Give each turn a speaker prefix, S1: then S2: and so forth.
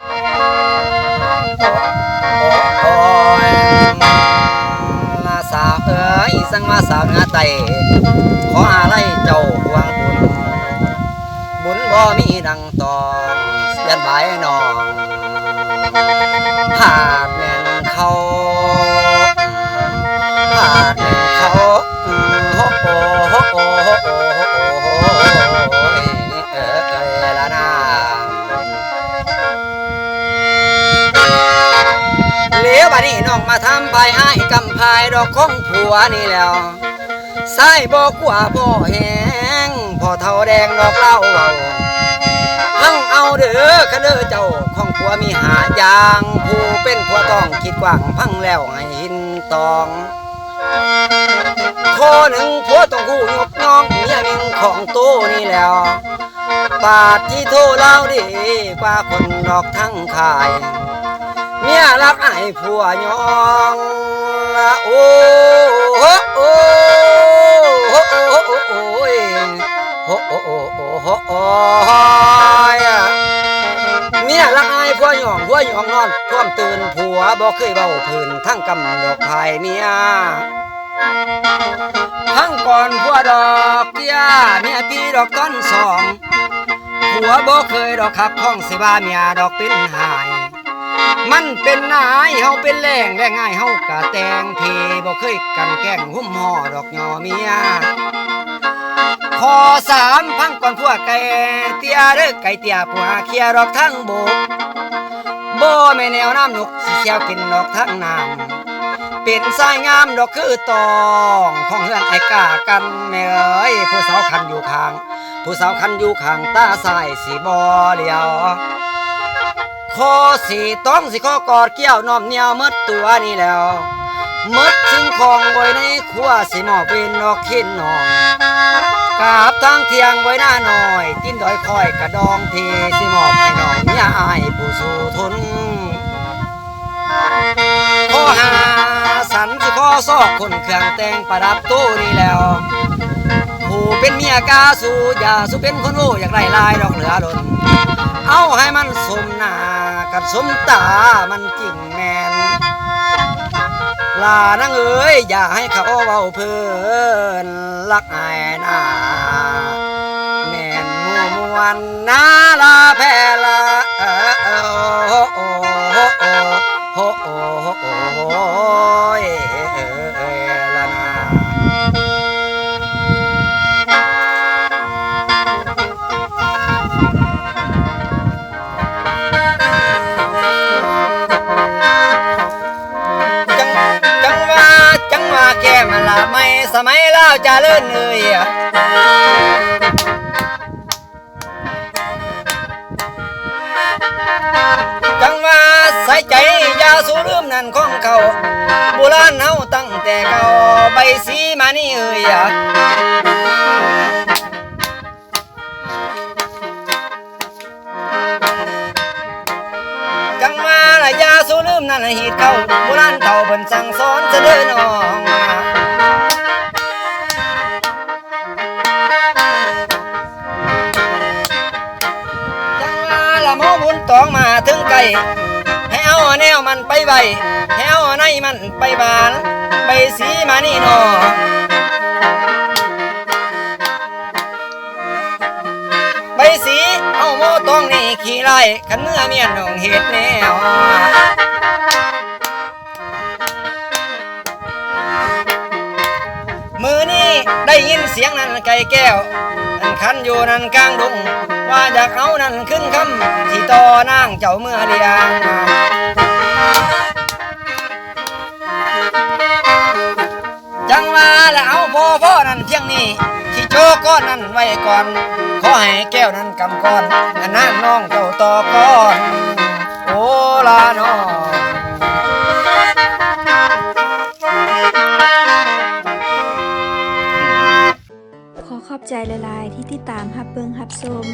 S1: โอ้ยมาสาวเอ๋ยสั่งมาสาวเหนื้อไตขออะไรเจ้าหวงบุญบุญบ่มีดังต่อำภายอ้ายกำพายดอกของผัวนี่แล้วใส่บอกว่าพ่อแหงพ่อเท่าแดงดอกเล้าเาพังเอาเด้อคะเด้อเจ้าของผัวมีหาอยางผู้เป็นผัวต้องคิดกว้างพังแล้วให้หินตองข้อหนึ่งผัวต้องคู่ยกน้องเมียหนึ่งของโตนี่แล้วปาดที่โทเล่าดีกว่าคนดอกทั้งขาย เมียรัก ผัวยองโอ้โหโอ้โหโอ้โหโอ้โอ้โอ้โอ้โอ้ยเมียรักไอ้ผัวยองผัวยองนอนพร้อมตื่นผัวบ่เคยเบาพื้นทั้งกำดอกพายเมียทั้งก่อนผัวดอกเตี้ยเมียปีดอกต้นสองผัวบ่เคยดอกขับห้องสิว่าเมียดอกเป็นหาย มันเป็นนายเฮาเป็นแรงและง่ายเฮากะแตงเพบ่เคยกันแกล้งหุ้มห่อดอกยอเมียขอสามพังก่อนพวกไก่เตียเด้อไก่เตียผัวเคียร์ดอกทั้งโบกบ่แม่แนวน้ำนกสิเชียวกินดอกทั้งน้ำเป็นสายงามดอกคือตองของเฮือนไอ้กากันแม่เอ้ยผู้สาวคันอยู่ข้าง ผู้สาวคันอยู่ข้างตาซ้ายสิบ่เลียว คอสีต้องสิข้อกอดเกี้ยวน้อมเหนียวมดตัวนี่แล้วมดทิ้งของไว้ในครัวสิหมอเป็นนอกขินนองกาบทั้งเทียงไว้หน้าหน่อย ติ้นดอยคอยกระดองเทีสิหมอบให้น้องเนี่ยอายผู้สู่ทนข้อหาสันสิข้อซอกคนเครื่องแต่งประดับตู้นี่แล้วผู้เป็นเมียกาสู่อย่าสูเป็นคนโง่อยากได้ลายดอกเหลือหล่น เอาให้มันสมหน้ากับสมตามันจริงแมนลานังเอ้ยอย่าให้เขาเบาเพลินลักไอหน้าแมนมัวมวนนาลา มัยเล่าจะเลื่อนเลยจังว่าใส่ใจยาสูลืมนั่นของเขาโบราณเฮาตั้งแต่เก่าใบสีมานี่เอ่ยจังว่าละยาสูลืมนั่นหีดเขาโบราณเก่าเพิ่นสั่งสอนเสด็จน้อง ละหมอบุญตองมาถึงไกลให้เอาแนวมันไปไว้ให้เอาในมันไปบานไปสีมานี่นอไปสีเอาหมอตองนี่ขี่ไล่ขันเมื่อเมียนนองเฮ็ดแนวมือนี้ได้ยินเสียงนั้นไก่แก้วนั่นคันอยู่นั่นกลางดง ว่าอยากเอานั่นขึ้นคำที่ต่อนางเจ้าเมื่อเดียงจังว่าแล้วเอาพ่อพ่อนั่นเที่ยงนี้ที่โจก้อนนั่นไว้ก่อน ขอให้แก้วนั้นกำก่อนอันนั่งน้องเจ้าต่อก่อนโอลาน้อง
S2: ขอบใจละลายที่ติดตามฮับเบิงฮับสม